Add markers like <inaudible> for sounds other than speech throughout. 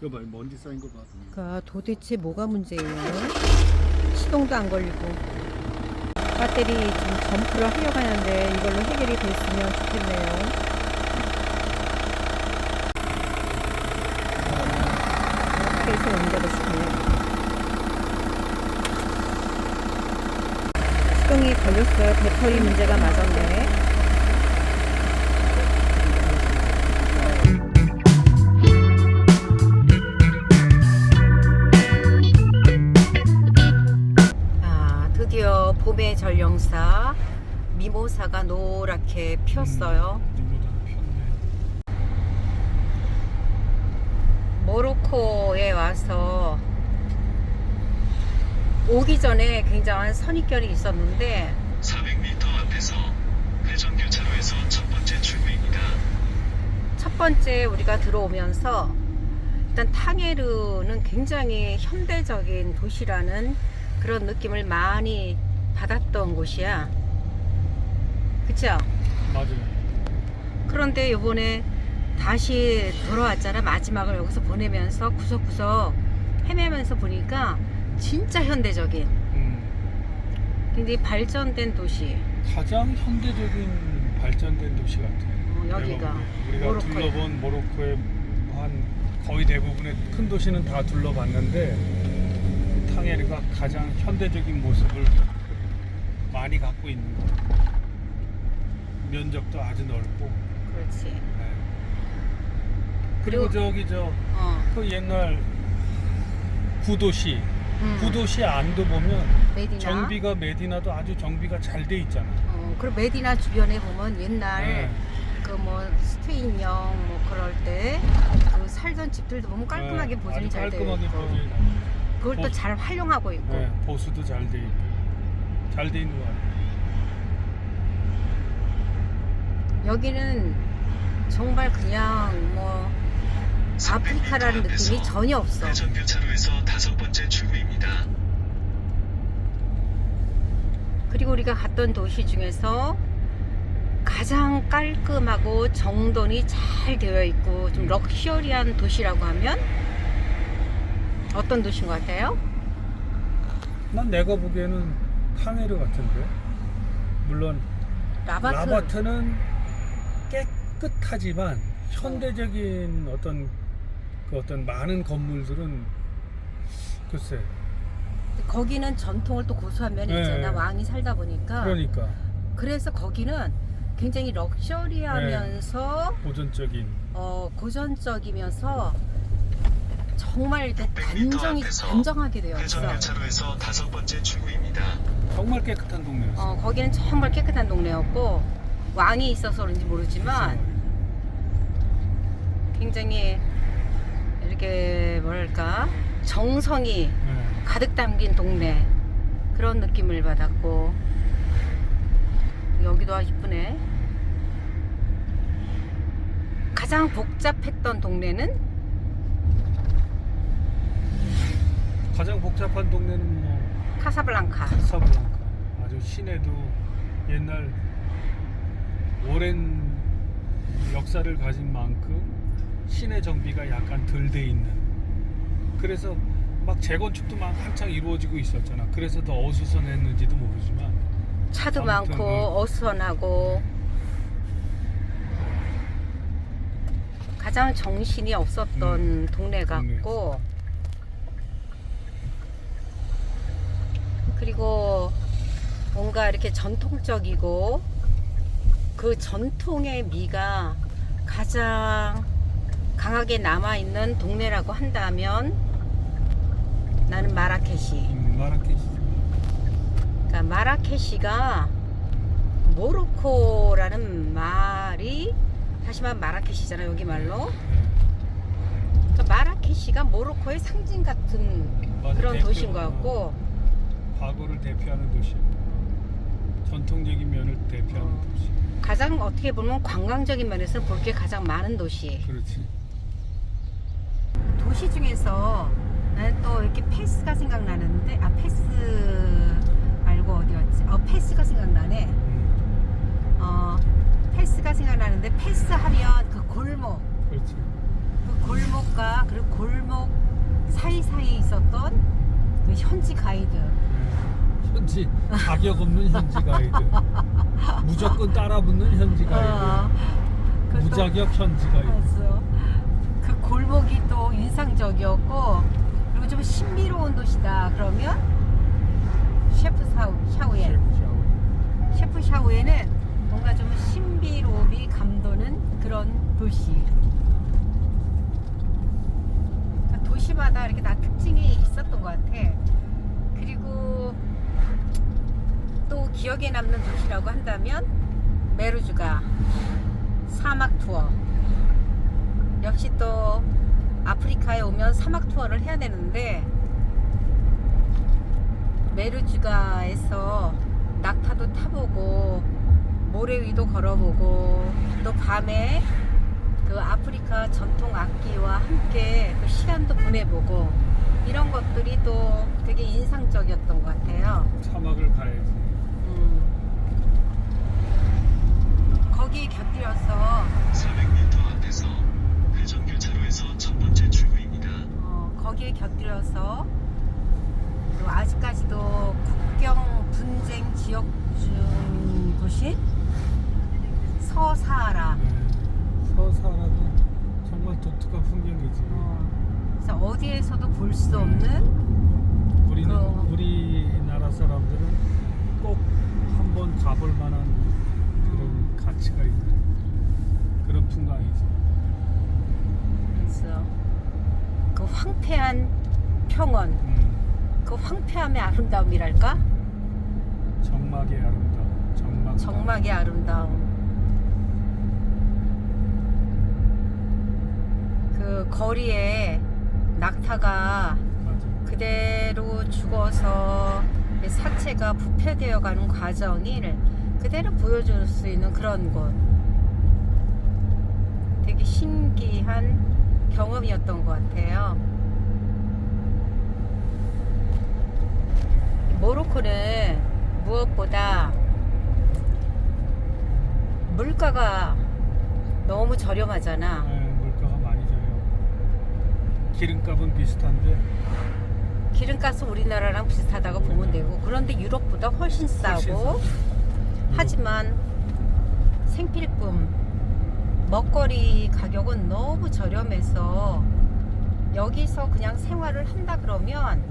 이거 봐, 먼지 쌓인 거 봐. 그러니까 도대체 뭐가 문제예요? 시동도 안 걸리고 배터리 지금 점프를 하려고 하는데 이걸로 해결이 됐으면 좋겠네요. 계속 옮겨고 싶네요. 시동이 걸렸어요. 배터리 문제가 맞았네. 아, 미모사가 노랗게 피었어요. 눈보다 폈네. 모로코에 와서 오기 전에 굉장한 선입견이 있었는데 400m 앞에서 회전교차로에서 첫 번째 출구입니다. 첫 번째 우리가 들어오면서 일단 탕헤르는 굉장히 현대적인 도시라는 그런 느낌을 많이 받았던 곳이야. 그쵸? 맞아요. 그런데 이번에 다시 돌아왔잖아. 마지막을 여기서 보내면서 구석구석 헤매면서 보니까 진짜 현대적인 음, 굉장히 발전된 도시. 가장 현대적인 발전된 도시 같아요. 어, 여기가. 우리가 모로코에. 둘러본 모로코의 한 거의 대부분의 큰 도시는 다 둘러봤는데 탕헤르가 가장 현대적인 모습을 많이 갖고 있는 거. 면적도 아주 넓고. 그렇지. 네. 그리고 그리고- 저기 저그 어. 옛날 구도시 음. 구도시 안도 보면 메디나. 정비가 메디나도 아주 정비가 잘 돼 있잖아. 어, 그리고 메디나 주변에 보면 옛날 네. 그뭐 스페인령 뭐 그럴 때 그 살던 집들도 보면 깔끔하게 네, 보존이 잘 되어 깔끔하게 있고 보존이 그걸 또 보- 잘 활용하고 있고 네, 보수도 잘 돼 있고 잘 돼 있는 거 같아. 여기는 정말 그냥 뭐 아프리카라는 느낌이 전혀 없어. 회전교차로에서 다섯 번째 출구입니다. 그리고 우리가 갔던 도시 중에서 가장 깔끔하고 정돈이 잘 되어 있고 좀 럭셔리한 도시라고 하면 어떤 도시인 것 같아요? 난 내가 보기에는 탕헤르 같은데. 물론 라바트. 라바트는 깨끗하지만 현대적인 어떤 그 어떤 많은 건물들은 글쎄 거기는 전통을 또 고수한 면이 네. 있잖아. 왕이 살다 보니까. 그러니까 그래서 거기는 굉장히 럭셔리하면서 보존적인 어, 고전적이면서 정말 이렇게 600m 단정이 앞에서 단정하게 되어 있어. 회전교차로에서 다섯 번째 출구입니다. 정말 깨끗한 동네였어. 어, 거기는 정말 깨끗한 동네였고 왕이 있어서 그런지 모르지만 굉장히 이렇게 뭐랄까 정성이 네. 가득 담긴 동네. 그런 느낌을 받았고 여기도 아주 이쁘네. 가장 복잡했던 동네는? 가장 복잡한 동네는 뭐 카사블랑카. 카사블랑카. 아주 시내도 옛날 오랜 역사를 가진 만큼 시내 정비가 약간 덜 돼 있는. 그래서 막 재건축도 막 한창 이루어지고 있었잖아. 그래서 더 어수선했는지도 모르지만 차도 아무튼 많고 뭐- 어수선하고. 가장 정신이 없었던 음, 동네 같고. 그리고 뭔가 이렇게 전통적이고 그 전통의 미가 가장 강하게 남아있는 동네라고 한다면 나는 마라케시. 음, 마라케시. 그러니까 마라케시가 모로코라는 말이 다시 말하면 마라케시잖아 여기 말로. 네. 그러니까 마라케시가 모로코의 상징 같은 맞아, 그런 도시인 것 어, 같고. 과거를 대표하는 도시. 전통적인 면을 대표하는 어. 도시. 가장 어떻게 보면 관광적인 면에서 볼 게 가장 많은 도시. 그렇지 도시 중에서 나는 또 이렇게 패스가 생각나는데 아 패스 말고 어디였지 어 패스가 생각나네 음, 어 패스가 생각나는데 패스하면 그 골목 그렇지 그 골목과 그리고 골목 사이사이에 있었던 그 현지 가이드 예. 현지 자격 없는 현지 가이드. 무조건 따라붙는 현지 가이드. 어, 무자격 현지 가이드. 맞아. 그 골목이 또 인상적이었고 그리고 좀 신비로운 도시다. 그러면 셰프 사우, 샤오엔. 셰프 샤오엔은 뭔가 좀 신비로움이 감도는 그런 도시. 그러니까 도시마다 이렇게 다 특징이 있었던 것 같아. 그리고 또 기억에 남는 도시라고 한다면 메루주가 사막 투어 역시 또 아프리카에 오면 사막 투어를 해야 되는데 메르주가에서 낙타도 타보고 모래 위도 걸어보고 또 밤에 그 아프리카 전통 악기와 함께 그 시간도 보내보고 이런 것들이 또 되게 인상적이었던 것 같아요. 사막을 가야지. 음. 거기에 곁들여서 400m 앞에서 회전교차로에서 첫 번째 출구입니다. 어, 거기에 곁들여서 또 아직까지도 국경 분쟁 지역 중 도시 서사하라. 네. 서사라도 정말 독특한 풍경이지. 어, 그래서 어디에서도 볼 수 없는 우리는 어. 우리나라 사람들은 꼭 한번 가볼 만한 그런 가치가 있는 그런 풍광이지. 그래서 그 황폐한 평원, 음, 그 황폐함의 아름다움이랄까? 정막의 아름다움, 정막. 정막의 아름다움. 그 거리에 낙타가 맞아. 그대로 죽어서 사체가 부패되어 가는 과정을 그대로 보여줄 수 있는 그런 곳. 되게 신기한 경험이었던 것 같아요. 모로코는 무엇보다 물가가 너무 저렴하잖아. 네, 물가가 많이 저렴. 기름값은 비슷한데 기름값은 우리나라랑 비슷하다고 보면 되고 그런데 유럽보다 훨씬 싸고 훨씬 싸. 하지만 생필품 먹거리 가격은 너무 저렴해서 여기서 그냥 생활을 한다 그러면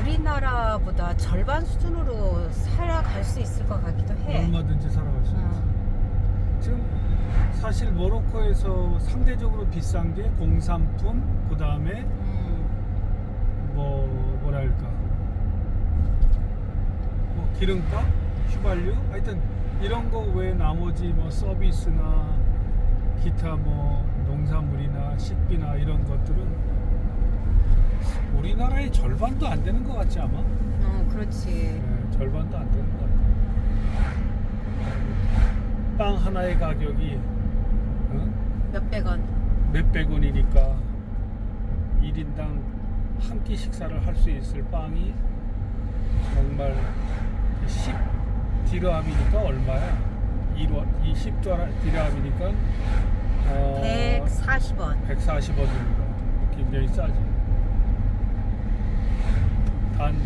우리나라보다 절반 수준으로 살아갈 수 있을 것 같기도 해. 얼마든지 살아갈 수 있지. 어. 지금 사실 모로코에서 상대적으로 비싼 게 공산품, 그 다음에 음, 뭐 뭐랄까 뭐 기름값, 휘발유, 하여튼 이런 거 외에 나머지 뭐 서비스나 기타 뭐 농산물이나 식비나 이런 것들은 우리나라의 절반도 안 되는 것 같지 아마? 어, 그렇지. 네, 절반도 안 되는 것 같아. 빵 하나의 가격이 응? 몇백 원. 몇백 원이니까 1인당 한 끼 식사를 할 수 있을 빵이 정말 10 디르함이니까 얼마야? 1원, 이10 디르함이니까 어, 140원. 140원입니다. 굉장히 싸지. 단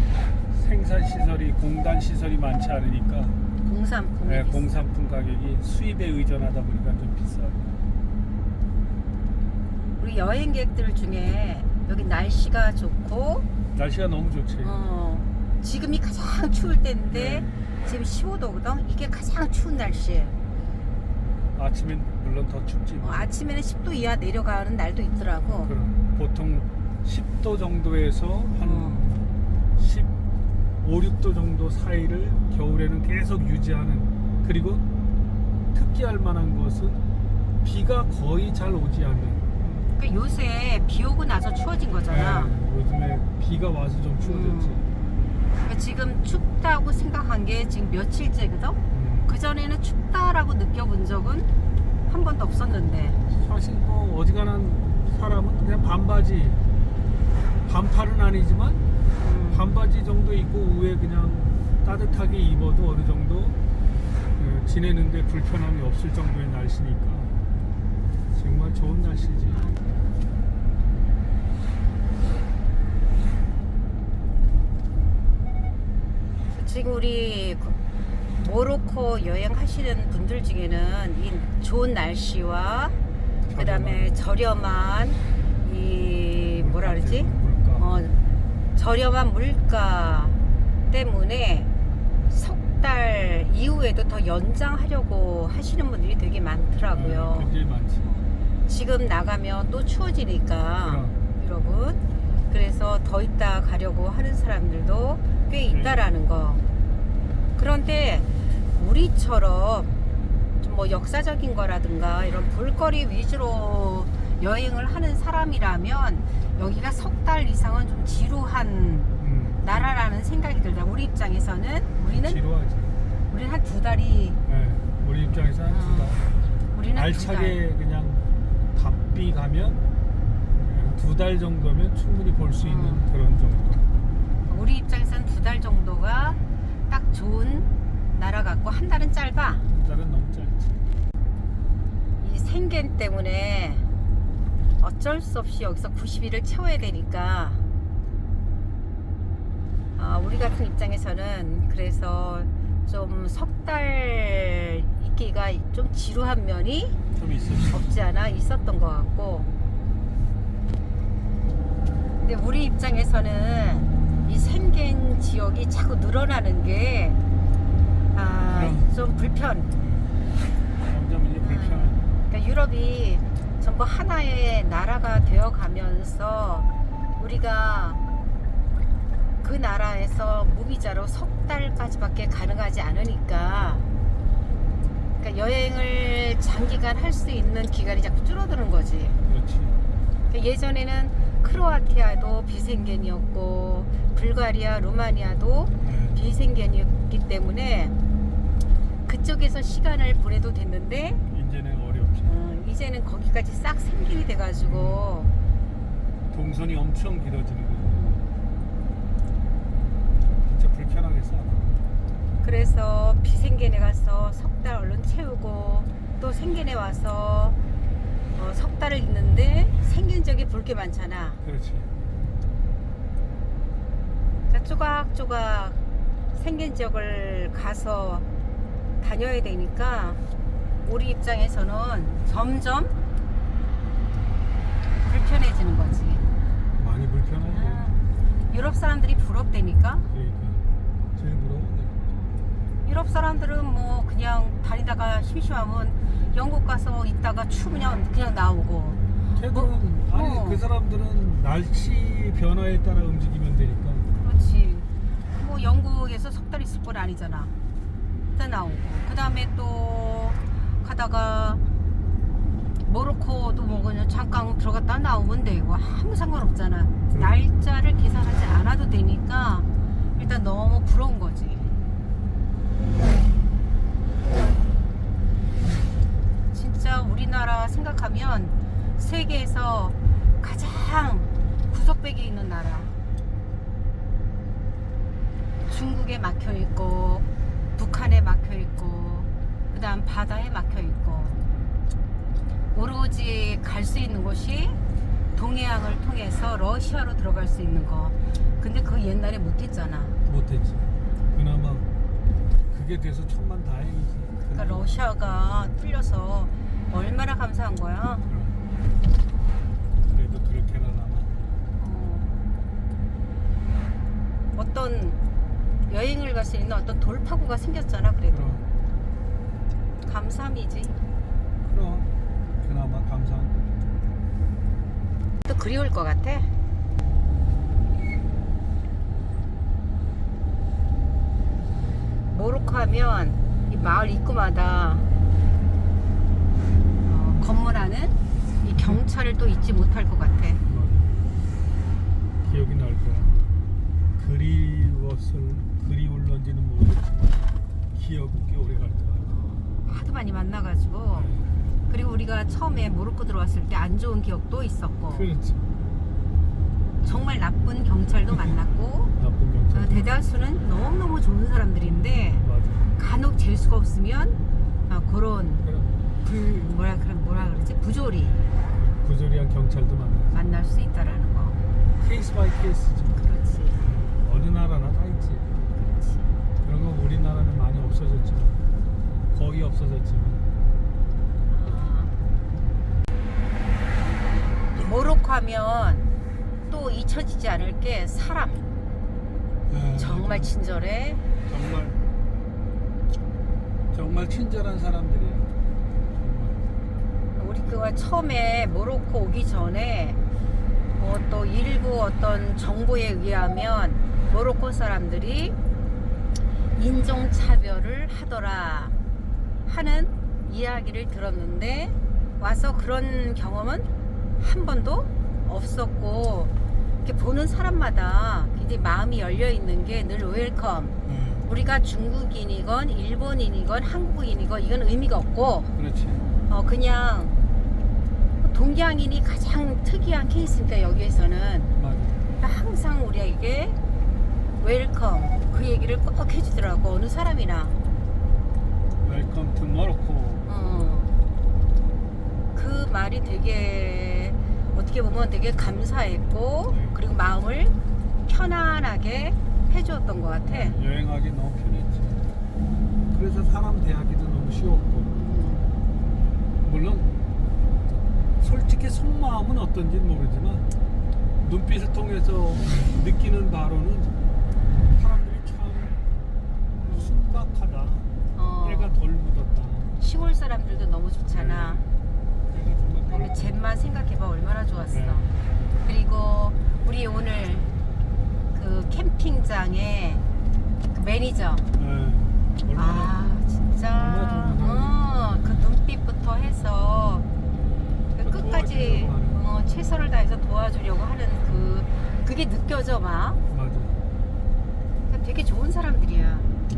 생산 시설이 공단 시설이 많지 않으니까 공산품. 네, 공산품 가격이 수입에 의존하다 보니까 좀 비싸고. 우리 여행객들 중에 여기 날씨가 좋고 날씨가 너무 좋지. 어, 지금이 가장 추울 때인데 네. 지금 15도거든. 이게 가장 추운 날씨. 아침엔 물론 더 춥지. 어, 아침에는 10도 이하 내려가는 날도 있더라고. 그럼 보통 10도 정도에서 한 어. 15, 6도 정도 사이를 겨울에는 계속 유지하는 그리고 특기할 만한 것은 비가 거의 잘 오지 않는 그러니까 요새 비 오고 나서 추워진 거잖아. 네, 요즘에 비가 와서 좀 추워졌지 그 지금 춥다고 생각한 게 지금 며칠째거든. 음. 그 전에는 춥다라고 느껴본 적은 한 번도 없었는데. 사실 뭐 어지간한 사람은 그냥 반바지 반팔은 아니지만 음, 반바지 정도 입고 위에 그냥 따뜻하게 입어도 어느 정도 그, 지내는데 불편함이 없을 정도의 날씨니까 정말 좋은 날씨지. 지금 우리 그 모로코 여행하시는 분들 중에는 이 좋은 날씨와 그다음에 저렴한 이 뭐라 그러지? 어, 저렴한 물가 때문에 석 달 이후에도 더 연장하려고 하시는 분들이 되게 많더라고요. 네, 굉장히 많지. 지금 나가면 또 추워지니까. 여러분 그래서 더 있다 가려고 하는 사람들도 꽤 네. 있다라는 거. 그런데 우리처럼 좀 뭐 역사적인 거라든가 이런 볼거리 위주로 여행을 하는 사람이라면 여기가 석 달 이상은 좀 지루한 음. 나라라는 생각이 들다. 우리 입장에서는 우리는 지루하지. 우리는 한 두 달이 네. 우리 입장에서 한두 달. 우리는 두 달. 알차게 그냥 답비 가면 두 달 정도면 충분히 볼수 있는 어. 그런 정도. 우리 입장에서는 두 달 정도가 딱 좋은 나라 같고 한 달은 짧아. 두 달은 너무 짧지. 이 생겐 때문에 어쩔 수 없이 여기서 90일을 채워야 되니까 아, 우리 같은 입장에서는 그래서 좀 석 달 있기가 좀 지루한 면이 좀. 없지 않아 있었던 것 같고 근데 우리 입장에서는 이 생겐 지역이 자꾸 늘어나는 게 아. 좀 불편 점점 이제 불편한. 그러니까 유럽이 전부 하나의 나라가 되어 가면서 우리가 그 나라에서 무비자로 석 달까지밖에 가능하지 않으니까 그러니까 여행을 장기간 할 수 있는 기간이 자꾸 줄어드는 거지. 그렇지. 그러니까 예전에는 크로아티아도 비생겐이었고 불가리아, 루마니아도 네. 비생겐이었기 때문에 그쪽에서 시간을 보내도 됐는데 이제는 어렵지. 어, 이제는 거기까지 싹 생긴이 돼가지고 동선이 엄청 길어지는 거지. 진짜 불편하게 살아. 그래서 비생겐에 가서 석 달 얼른 채우고 또 생겐에 와서 어, 석 달을 있는데 생긴 적이 볼 게 많잖아. 그렇지. 그러니까 조각조각 생긴 지역을 가서 다녀야 되니까 우리 입장에서는 점점 불편해지는 거지. 많이 불편하지. 아, 유럽 사람들이 부럽대니까 그러니까 제일 부러워. 유럽 사람들은 뭐 그냥 다니다가 심심하면 영국 가서 있다가 추우면 그냥 나오고. 걔들은 아니 어. 그 사람들은 날씨 변화에 따라 움직이면 되니까. 그렇지. 뭐 영국에서 석 달 있을 건 아니잖아. 일단 나오고. 그 다음에 또 가다가 모로코도 뭐 그냥 잠깐 들어갔다 나오면 되고. 아무 상관없잖아. 그래. 날짜를 계산하지 않아도 되니까 일단 너무 부러운 거지 진짜 우리나라 생각하면 세계에서 가장 구석백이 있는 나라 중국에 막혀 있고 북한에 막혀 있고 그다음 바다에 막혀 있고 오로지 갈 수 있는 곳이 동해안을 통해서 러시아로 들어갈 수 있는 거 근데 그거 옛날에 못했잖아 못했지. 그나마 그게 돼서 천만 다행이지. 그러니까 러시아가 뚫려서 얼마나 감사한 거야. 그래도 그렇게나마 어, 어떤 여행을 갈 수 있는 어떤 돌파구가 생겼잖아 그래도 그럼 감사함이지 그럼 그나마 감사한 거지. 또 그리울 것 같아. 모로코 하면 이 마을 입구마다 어, 건물 안은 이 경찰을 또 잊지 못할 것 같아. 기억이 날 거야. 그리웠을 그리울런지는 모르겠지만 기억이 꽤 오래 갈 거야. 하도 많이 만나가지고 그리고 우리가 처음에 모로코 들어왔을 때 안 좋은 기억도 있었고 그렇지. 정말 나쁜 경찰도 만났고 <laughs> 나쁜 경찰. 어, 대다수는 너무너무 좋은 사람들인데 맞아. 간혹 잴 수가 없으면 아, 그런 불 뭐라 그런 뭐라 그러지 부조리 부조리한 경찰도 만나요. 만날 수 있다라는 거. 케이스 바이 케이스죠. 그렇지. 어느 나라나 다 있지. 그렇지. 그런 건 우리나라는 많이 없어졌지만 거의 없어졌지만 아. 모로코 하면 또 잊혀지지 않을 게 사람. 네, 정말 친절해. 정말 정말 친절한. 우리 그가 처음에 모로코 오기 전에 뭐 또 일부 어떤 정보에 의하면 모로코 사람들이 인종 차별을 하더라 하는 이야기를 들었는데 와서 그런 경험은 한 번도 없었고 이렇게 보는 사람마다 굉장히 마음이 열려 있는 게 늘 웰컴. 네, 우리가 중국인이건 일본인이건 한국인이건 이건 의미가 없고 그렇지. 어 그냥 동양인이 가장 특이한 케이스니까 여기에서는. 항상 우리에게 웰컴 그 얘기를 꼭 해주더라고 어느 사람이나 웰컴 투 모로코. 어, 그 말이 되게 어떻게 보면 되게 감사했고 네. 그리고 마음을 편안하게 해주었던 것 같아 여행하기 너무 편했지. 그래서 사람 대하기도 너무 쉬웠고 물론 솔직히 속마음은 어떤지는 모르지만 눈빛을 통해서 느끼는 바로는 사람들이 참 순박하다. 어, 때가 덜 묻었다. 시골 사람들도 너무 좋잖아 네. 때가 정말 덜 근데 쟨만 생각해봐 얼마나 좋았어. 네. 그리고 우리 오늘 그 캠핑장에 그 매니저. 네. 얼마나 아 진짜. 얼마나 좋은 어, 그 눈빛부터 해서 끝까지 어, 최선을 다해서 도와주려고 하는 그 그게 느껴져 막. 맞아. 되게 좋은 사람들이야. 네.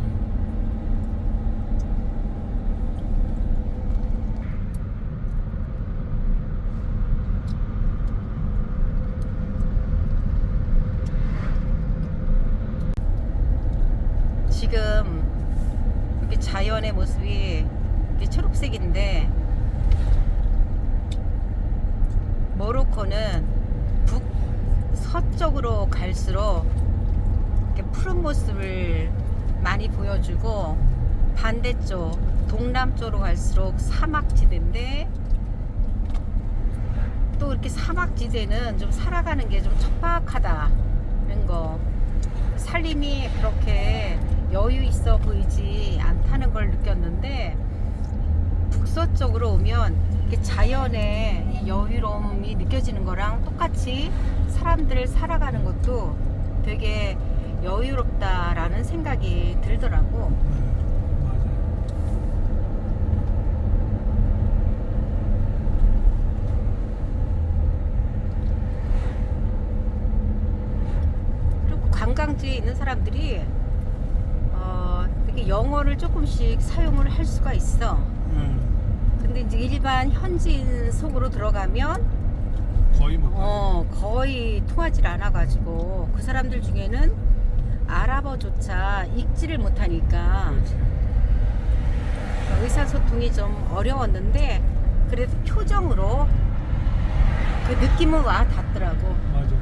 지금 이렇게 자연의 모습이 이렇게 초록색인데 모로코는 북 서쪽으로 갈수록 이렇게 푸른 모습을 많이 보여주고 반대쪽 동남쪽으로 갈수록 사막지대인데 또 이렇게 사막지대는 좀 살아가는 게 좀 척박하다는 거. 살림이 그렇게 여유 있어 보이지 않다는 걸 느꼈는데 북서쪽으로 오면 이렇게 자연의 이 여유로움이 느껴지는 거랑 똑같이 사람들 살아가는 것도 되게 여유롭다라는 생각이 들더라고. 그리고 관광지에 있는 사람들이 어, 되게 영어를 조금씩 사용을 할 수가 있어. 네. 근데 이제 일반 현지인 속으로 들어가면 거의 못. 어, 거의 통하질 않아가지고 그 사람들 중에는 아랍어조차 읽지를 못하니까 그렇지. 의사소통이 좀 어려웠는데 그래도 표정으로 그 느낌은 와 닿더라고. 맞아.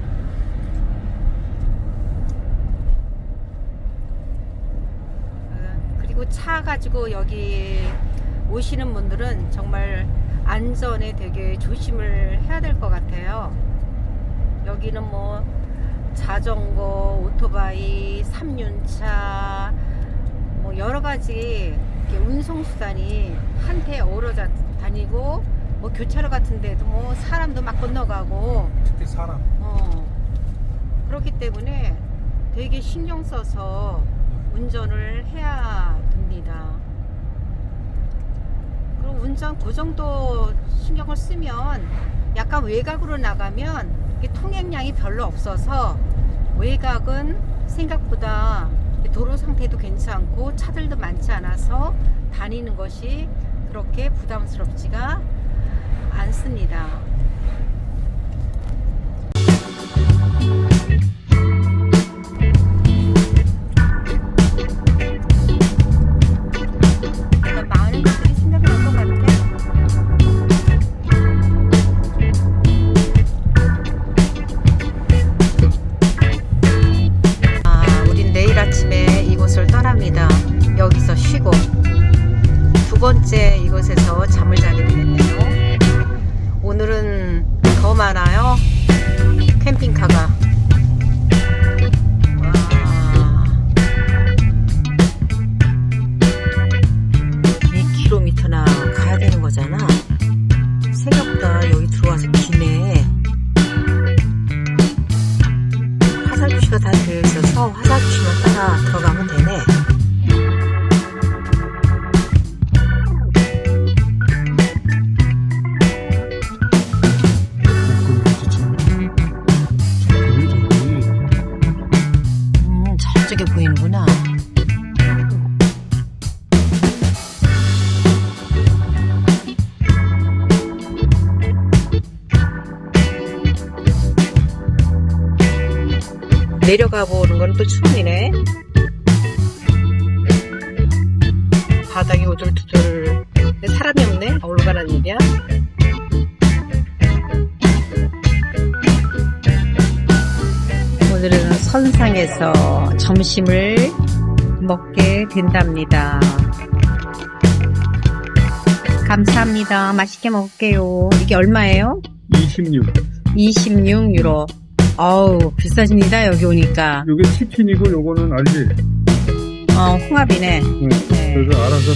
어, 그리고 차 가지고 여기 오시는 분들은 정말 안전에 되게 조심을 해야 될 것 같아요. 여기는 뭐 자전거, 오토바이, 삼륜차 뭐 여러 가지 이렇게 운송 수단이 한테 어우러져 다니고 뭐 교차로 같은 데도 뭐 사람도 막 건너가고 특히 사람. 어 그렇기 때문에 되게 신경 써서 운전을 해야 됩니다. 그리고 운전 그 정도 신경을 쓰면 약간 외곽으로 나가면 통행량이 별로 없어서 외곽은 생각보다 도로 상태도 괜찮고 차들도 많지 않아서 다니는 것이 그렇게 부담스럽지가 않습니다. 두 번째 이곳에서 잠을 자게 되는데요 오늘은 더 많아요. 캠핑카가. 내려가 보는 건 또 처음이네. 바닥이 오돌투돌. 사람이 없네? 얼마나 일이야? 오늘은 선상에서 점심을 먹게 된답니다. 감사합니다. 맛있게 먹을게요. 이게 얼마예요? 26. 26유로. 어우, 비싸집니다, 여기 오니까. 요게 치킨이고 요거는 알지? 어, 홍합이네. 응. 네. 그래서 알아서